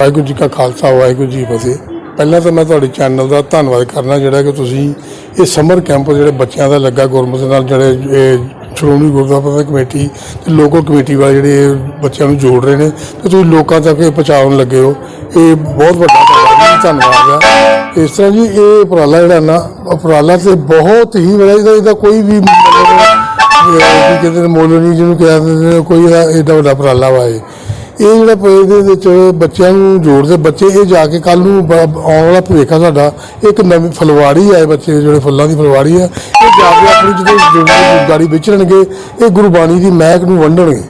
ਵਾਹਿਗੁਰੂ ਜੀ ਕਾ ਖਾਲਸਾ, ਵਾਹਿਗੁਰੂ ਜੀ ਕੀ ਫਤਿਹ। ਪਹਿਲਾਂ ਤਾਂ ਮੈਂ ਤੁਹਾਡੇ ਚੈਨਲ ਦਾ ਧੰਨਵਾਦ ਕਰਨਾ, ਜਿਹੜਾ ਕਿ ਤੁਸੀਂ ਇਹ ਸਮਰ ਕੈਂਪ ਜਿਹੜੇ ਬੱਚਿਆਂ ਦਾ ਲੱਗਾ ਗੁਰਮਤ ਨਾਲ, ਜਿਹੜੇ ਇਹ ਸ਼੍ਰੋਮਣੀ ਗੁਰਦੁਆਰਾ ਪ੍ਰਬੰਧਕ ਕਮੇਟੀ ਤੇ ਲੋਕਲ ਕਮੇਟੀ ਵਾਲੇ ਜਿਹੜੇ ਇਹ ਬੱਚਿਆਂ ਨੂੰ ਜੋੜ ਰਹੇ ਨੇ, ਤੇ ਤੁਸੀਂ ਲੋਕਾਂ ਤੱਕ ਇਹ ਪਹੁੰਚਾਉਣ ਲੱਗੇ ਹੋ। ਇਹ ਬਹੁਤ ਵੱਡਾ ਧੰਨਵਾਦ ਆ ਇਸ ਤਰ੍ਹਾਂ ਜੀ, ਇਹ ਉਪਰਾਲਾ ਜਿਹੜਾ ਨਾ, ਉਪਰਾਲਾ ਤੇ ਬਹੁਤ ਹੀ ਬੜਾ ਇਹਦਾ ਇਹਦਾ ਕੋਈ ਵੀ ਮਤਲਬ ਇਹ ਕੀ ਕਹਿੰਦੇ ਨੇ ਮੁੱਲ ਨਹੀਂ ਜਿਹਨੂੰ ਕਿਹਾ ਜਾਂਦੇ ਕੋਈ ਇਹਦਾ ਏਡਾ ਵੱਡਾ ਉਪਰਾਲਾ ਵਾ ਇਹ। ਇਹ ਜਿਹੜਾ ਪ- ਇਹਦੇ ਵਿੱਚ ਬੱਚਿਆਂ ਨੂੰ ਜੋੜਦੇ ਬੱਚੇ ਇਹ ਜਾ ਕੇ ਕੱਲ ਨੂੰ ਬ- ਆਉਣ ਵਾਲਾ ਭਵਿੱਖ ਆ ਸਾਡਾ ਇੱਕ ਨਵੀਂ ਫੁਲਵਾੜੀ ਆ ਬੱਚੇ ਜਿਹੜੇ ਫੁੱਲਾਂ ਦੀ ਫਲਵਾੜੀ ਆ, ਇਹ ਜਾ ਕੇ ਆਪਣੀ ਜਦੋਂ ਜਦੋਂ ਵਿਚਰਨਗੇ ਇਹ ਗੁਰਬਾਣੀ ਦੀ ਮਹਿਕ ਨੂੰ ਵੰਡਣਗੇ।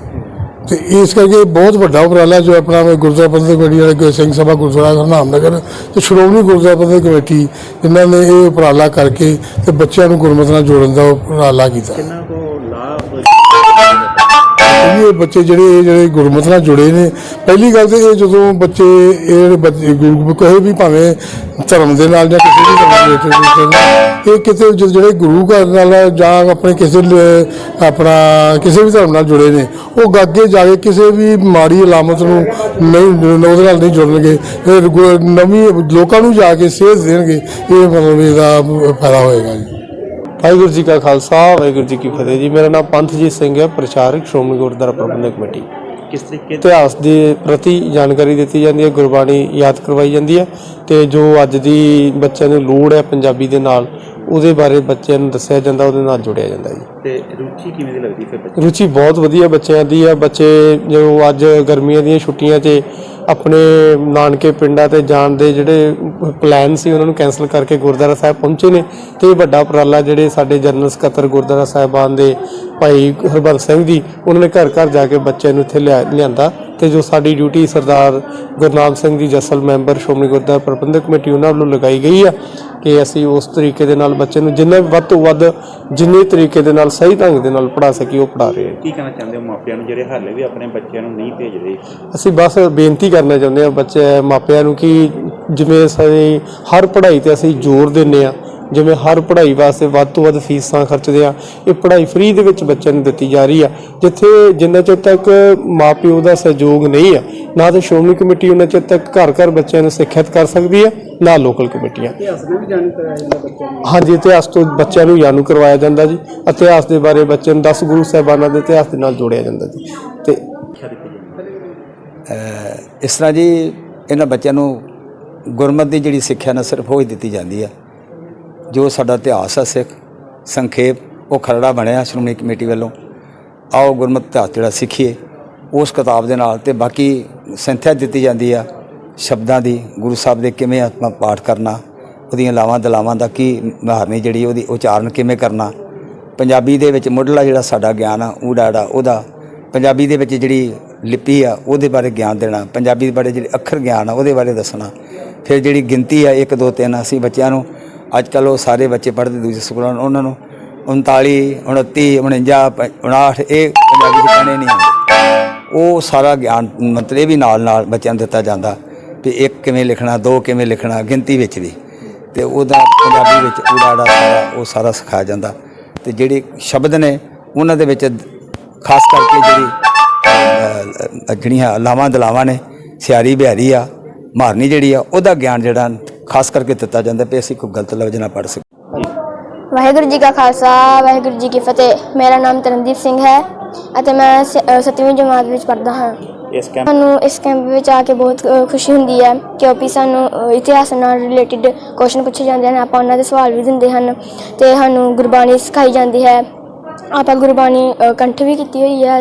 ਤੇ ਇਸ ਕਰਕੇ ਇਹ ਬਹੁਤ ਵੱਡਾ ਉਪਰਾਲਾ ਜੋ ਆਪਣਾ ਗੁਰਦੁਆਰਾ ਪ੍ਰਬੰਧਕ ਕਮੇਟੀ ਵਾਲੇ ਗੁਰੂ ਸਿੰਘ ਸਭਾ ਗੁਰਦੁਆਰਾ ਹਰਨਾਮਨਗਰ ਤੇ ਸ਼੍ਰੋਮਣੀ ਗੁਰਦੁਆਰਾ ਪ੍ਰਬੰਧਕ ਕਮੇਟੀ, ਜਿਨ੍ਹਾਂ ਨੇ ਇਹ ਉਪਰਾਲਾ ਕਰਕੇ ਤੇ ਬੱਚਿਆਂ ਨੂੰ ਗੁਰਮਤਿ ਨਾਲ ਜੋੜਨ ਦਾ ਉਪਰਾਲਾ ਕੀਤਾ। ਕਿੰਨਾ ਕੋ ਲਾਭ ਇਹ ਬੱਚੇ ਜਿਹੜੇ, ਇਹ ਜਿਹੜੇ ਗੁਰਮਤਿ ਨਾਲ ਜੁੜੇ ਨੇ, ਪਹਿਲੀ ਗੱਲ ਤੇ ਇਹ ਜਦੋਂ ਬੱਚੇ, ਇਹ ਜਿਹੜੇ ਬੱਚੇ ਗੁਰੂ ਕੋਈ ਵੀ ਭਾਵੇਂ ਧਰਮ ਦੇ ਨਾਲ ਜਾਂ ਕਿਸੇ ਵੀ ਧਰਮ ਦੇ ਰਿਲੇਟਡ ਇਹ ਕਿਤੇ ਜਿਹੜੇ ਗੁਰੂ ਘਰ ਨਾਲ ਜਾਂ ਆਪਣੇ ਕਿਸੇ ਆਪਣਾ ਕਿਸੇ ਵੀ ਧਰਮ ਨਾਲ ਜੁੜੇ ਨੇ, ਉਹ ਅੱਗੇ ਜਾ ਕੇ ਕਿਸੇ ਵੀ ਮਾੜੀ ਅਲਾਮਤ ਨੂੰ ਨਹੀਂ ਉਹਦੇ ਨਾਲ ਨਹੀਂ ਜੁੜਨਗੇ, ਇਹ ਨਵੀਂ ਲੋਕਾਂ ਨੂੰ ਜਾ ਕੇ ਸੇਧ ਦੇਣਗੇ, ਇਹ ਮਤਲਬ ਇਹਦਾ ਫਾਇਦਾ ਹੋਏਗਾ ਜੀ। ਵਾਹਿਗੁਰੂ ਜੀ ਕਾ ਖਾਲਸਾ ਵਾਹਿਗੁਰੂ ਜੀ ਕੀ ਫਤਿਹ ਜੀ। ਮੇਰਾ ਨਾਮ ਪੰਥਜੀਤ ਸਿੰਘ ਹੈ ਪ੍ਰਚਾਰਕ ਸ਼੍ਰੋਮਣੀ ਗੁਰਦੁਆਰਾ ਪ੍ਰਬੰਧਕ ਕਮੇਟੀ। ਕਿਸ ਤਰੀਕੇ ਇਤਿਹਾਸ ਦੇ ਪ੍ਰਤੀ ਜਾਣਕਾਰੀ ਦਿੱਤੀ ਜਾਂਦੀ ਹੈ ਗੁਰਬਾਣੀ ਯਾਦ ਕਰਵਾਈ ਜਾਂਦੀ ਹੈ ਤੇ ਜੋ ਅੱਜ ਦੀ ਬੱਚਿਆਂ ਨੂੰ ਲੋੜ ਹੈ ਪੰਜਾਬੀ ਦੇ ਨਾਲ ਉਹਦੇ ਬਾਰੇ ਬੱਚਿਆਂ ਨੂੰ ਦੱਸਿਆ ਜਾਂਦਾ ਉਹਦੇ ਨਾਲ ਜੁੜਿਆ ਜਾਂਦਾ ਜੀ। ਤੇ ਰੁਚੀ ਕਿਵੇਂ ਦੀ ਲੱਗਦੀ ਫਿਰ ਬੱਚੇ ਰੁਚੀ ਬਹੁਤ ਵਧੀਆ ਬੱਚਿਆਂ ਦੀ ਹੈ। ਬੱਚੇ ਜੋ ਅੱਜ ਗਰਮੀਆਂ ਦੀਆਂ ਛੁੱਟੀਆਂ 'ਚ ਆਪਣੇ ਨਾਨਕੇ ਪਿੰਡਾਂ ਤੇ ਜਾਣ ਦੇ ਜਿਹੜੇ ਪਲਾਨ ਸੀ ਉਹਨਾਂ ਨੂੰ ਕੈਨਸਲ ਕਰਕੇ ਗੁਰਦੁਆਰਾ ਸਾਹਿਬ ਪਹੁੰਚੇ ਨੇ ਤੇ ਇਹ ਵੱਡਾ ਉਪਰਾਲਾ ਜਿਹੜੇ ਸਾਡੇ ਜਨਰਲ ਸਕੱਤਰ ਗੁਰਦੁਆਰਾ ਸਾਹਿਬਾਨ ਦੇ ਭਾਈ ਹਰਬੰਸ ਸਿੰਘ ਜੀ, ਉਹਨਾਂ ਨੇ ਘਰ ਘਰ ਜਾ ਕੇ ਬੱਚਿਆਂ ਨੂੰ ਇੱਥੇ ਲਿਆ- ਲਿਆਂਦਾ ਤੇ ਜੋ ਸਾਡੀ ਡਿਊਟੀ ਸਰਦਾਰ ਗੁਰਨਾਮ ਸਿੰਘ ਜੀ ਜਸਲ ਮੈਂਬਰ ਸ਼੍ਰੋਮਣੀ ਗੁਰਦੁਆਰਾ ਪ੍ਰਬੰਧਕ ਕਮੇਟੀ, ਉਹਨਾਂ ਵੱਲੋਂ ਲਗਾਈ ਗਈ ਆ। ਕਿ ਅਸੀਂ ਉਸ ਤਰੀਕੇ ਦੇ ਨਾਲ ਬੱਚੇ ਨੂੰ ਜਿੰਨਾ ਵੱਧ ਤੋਂ ਵੱਧ ਜਿੰਨੇ ਤਰੀਕੇ ਦੇ ਨਾਲ ਸਹੀ ਢੰਗ ਦੇ ਨਾਲ ਪੜ੍ਹਾ ਸਕੀ ਉਹ ਪੜ੍ਹਾ ਰਹੇ ਹਾਂ। ਕੀ ਕਹਿਣਾ ਚਾਹੁੰਦੇ ਹੋ ਮਾਪਿਆਂ ਨੂੰ? ਜਿਹੜੇ ਹਾਲੇ ਵੀ ਆਪਣੇ ਬੱਚਿਆਂ ਨੂੰ ਨਹੀਂ ਭੇਜ ਰਹੇ? ਅਸੀਂ ਬਸ ਬੇਨਤੀ ਕਰਨਾ ਚਾਹੁੰਦੇ ਹਾਂ ਬੱਚੇ ਮਾਪਿਆਂ ਨੂੰ ਕਿ ਜਿਵੇਂ ਅਸੀਂ ਹਰ ਪੜ੍ਹਾਈ ਤੇ ਅਸੀਂ ਜ਼ੋਰ ਦਿੰਨੇ ਆ ਜਿਵੇਂ ਹਰ ਪੜ੍ਹਾਈ ਵਾਸਤੇ ਵੱਧ ਤੋਂ ਵੱਧ ਫੀਸਾਂ ਖਰਚਦੇ ਆ ਇਹ ਪੜ੍ਹਾਈ ਫ੍ਰੀ ਦੇ ਵਿੱਚ ਬੱਚਿਆਂ ਨੂੰ ਦਿੱਤੀ ਜਾ ਰਹੀ ਆ ਜਿੱਥੇ ਜਿੰਨਾ ਚਿਰ ਤੱਕ ਮਾਪਿਓ ਦਾ ਸਹਿਯੋਗ ਨਹੀਂ ਆ ਨਾ ਤਾਂ ਸ਼੍ਰੋਮਣੀ ਕਮੇਟੀ ਉਹਨਾਂ ਚਿਰ ਤੱਕ ਘਰ ਘਰ ਬੱਚਿਆਂ ਨੂੰ ਸਿੱਖਿਅਤ ਕਰ ਸਕਦੀ ਹੈ ਨਾ ਲੋਕਲ ਕਮੇਟੀਆਂ। ਹਾਂਜੀ ਇਤਿਹਾਸ ਤੋਂ ਬੱਚਿਆਂ ਨੂੰ ਜਾਣੂ ਕਰਵਾਇਆ ਜਾਂਦਾ ਜੀ। ਇਤਿਹਾਸ ਦੇ ਬਾਰੇ ਬੱਚਿਆਂ ਨੂੰ 10 ਗੁਰੂ ਸਾਹਿਬਾਨਾਂ ਦੇ ਇਤਿਹਾਸ ਦੇ ਨਾਲ ਜੋੜਿਆ ਜਾਂਦਾ ਜੀ। ਤੇ ਇਸ ਤਰ੍ਹਾਂ ਜੀ ਇਹਨਾਂ ਬੱਚਿਆਂ ਨੂੰ ਗੁਰਮਤਿ ਦੀ ਜਿਹੜੀ ਸਿੱਖਿਆ ਨਾ ਸਿਰਫ ਉਹ ਹੀ ਦਿੱਤੀ ਜਾਂਦੀ ਹੈ ਜੋ ਸਾਡਾ ਇਤਿਹਾਸ ਹੈ ਸਿੱਖ ਸੰਖੇਪ, ਉਹ ਖਰੜਾ ਬਣਿਆ ਸ਼੍ਰੋਮਣੀ ਕਮੇਟੀ ਵੱਲੋਂ। ਆਓ ਗੁਰਮਤਿ ਇਤਿਹਾਸ ਜਿਹੜਾ ਸਿੱਖੀਏ, ਉਸ ਕਿਤਾਬ ਦੇ ਨਾਲ ਤੇ ਬਾਕੀ ਸੰਥਿਆ ਦਿੱਤੀ ਜਾਂਦੀ ਆ ਸ਼ਬਦਾਂ ਦੀ, ਗੁਰੂ ਸਾਹਿਬ ਦੇ ਕਿਵੇਂ ਆਤਮਾ ਪਾਠ ਕਰਨਾ, ਉਹਦੀਆਂ ਲਾਵਾਂ ਦਲਾਵਾਂ ਦਾ ਕੀ ਮਹਾਰਨੀ ਜਿਹੜੀ ਉਹਦੀ ਉਚਾਰਨ ਕਿਵੇਂ ਕਰਨਾ। ਪੰਜਾਬੀ ਦੇ ਵਿੱਚ ਮੁੱਢਲਾ ਜਿਹੜਾ ਸਾਡਾ ਗਿਆਨ ਆ ਊੜਾੜਾ ਉਹਦਾ, ਪੰਜਾਬੀ ਦੇ ਵਿੱਚ ਜਿਹੜੀ ਲਿਪੀ ਆ, ਉਹਦੇ ਬਾਰੇ ਗਿਆਨ ਦੇਣਾ, ਪੰਜਾਬੀ ਦੇ ਬਾਰੇ ਜਿਹੜੇ ਅੱਖਰ ਗਿਆਨ ਆ, ਉਹਦੇ ਬਾਰੇ ਦੱਸਣਾ। ਫਿਰ ਜਿਹੜੀ ਗਿਣਤੀ ਆ 1 2 3 ਅਸੀਂ ਬੱਚਿਆਂ ਨੂੰ ਅੱਜ ਕੱਲ ਉਹ ਸਾਰੇ ਬੱਚੇ ਪੜ੍ਹਦੇ ਦੂਜੇ ਸਕੂਲਾਂ ਨੂੰ, ਉਹਨਾਂ ਨੂੰ 39 29 49 59 ਇਹ ਪੰਜਾਬੀ ਚ ਪੜ੍ਹਨੇ ਨਹੀਂ ਆਉਂਦੇ। ਉਹ ਸਾਰਾ ਗਿਆਨ ਮਤਲਬ ਵੀ ਨਾਲ ਨਾਲ ਬੱਚਿਆਂ ਨੂੰ ਦਿੱਤਾ ਜਾਂਦਾ ਵੀ ਇੱਕ ਕਿਵੇਂ ਲਿਖਣਾ, ਦੋ ਕਿਵੇਂ ਲਿਖਣਾ, ਗਿਣਤੀ ਵਿੱਚ ਵੀ। ਤੇ ਉਹਦਾ ਪੰਜਾਬੀ ਵਿੱਚ ਉਡਾੜਾ ਸਾਰਾ, ਉਹ ਸਾਰਾ ਸਿਖਾਇਆ ਜਾਂਦਾ। ਤੇ ਜਿਹੜੇ ਸ਼ਬਦ ਨੇ, ਉਹਨਾਂ ਦੇ ਵਿੱਚ ਖਾਸ ਕਰਕੇ ਜਿਹੜੀ ਜਿਹੜੀਆਂ ਲਾਵਾਂ ਦਲਾਵਾਂ ਨੇ ਸਿਆਰੀ ਬਿਹਾਰੀ ਆ, ਮਾਰਨੀ ਜਿਹੜੀ ਆ, ਉਹਦਾ ਗਿਆਨ ਜਿਹੜਾ ਖਾਸ ਕਰਕੇ ਦਿੱਤਾ ਜਾਂਦਾ ਵੀ ਅਸੀਂ ਕੋਈ ਗਲਤ ਲਫ਼ਜ਼ ਨਾ ਪੜ੍ਹ ਸਕੀਏ। ਵਾਹਿਗੁਰੂ ਜੀ ਕਾ ਖਾਲਸਾ ਵਾਹਿਗੁਰੂ ਜੀ ਕੀ ਫਤਿਹ। ਮੇਰਾ ਨਾਮ ਤਰਨਦੀਪ ਸਿੰਘ ਹੈ ਅਤੇ ਮੈਂ 7ਵੀਂ ਜਮਾਤ ਵਿੱਚ ਪੜ੍ਹਦਾ ਹਾਂ। ਇਸ ਕੈਂਪ ਸਾਨੂੰ ਇਸ ਕੈਂਪ ਵਿੱਚ ਆ ਕੇ ਬਹੁਤ ਖੁਸ਼ੀ ਹੁੰਦੀ ਹੈ ਕਿਉਂਕਿ ਸਾਨੂੰ ਇਤਿਹਾਸ ਨਾਲ ਰਿਲੇਟਡ ਕੁਐਸਚਨ ਪੁੱਛੇ ਜਾਂਦੇ ਹਨ। ਆਪਾਂ ਉਹਨਾਂ ਦੇ ਸਵਾਲ ਵੀ ਦਿੰਦੇ ਹਨ ਤੇ ਸਾਨੂੰ ਗੁਰਬਾਣੀ ਸਿਖਾਈ ਜਾਂਦੀ ਹੈ। ਆਪਾਂ ਗੁਰਬਾਣੀ ਕੰਠ ਵੀ ਕੀਤੀ ਹੋਈ ਹੈ।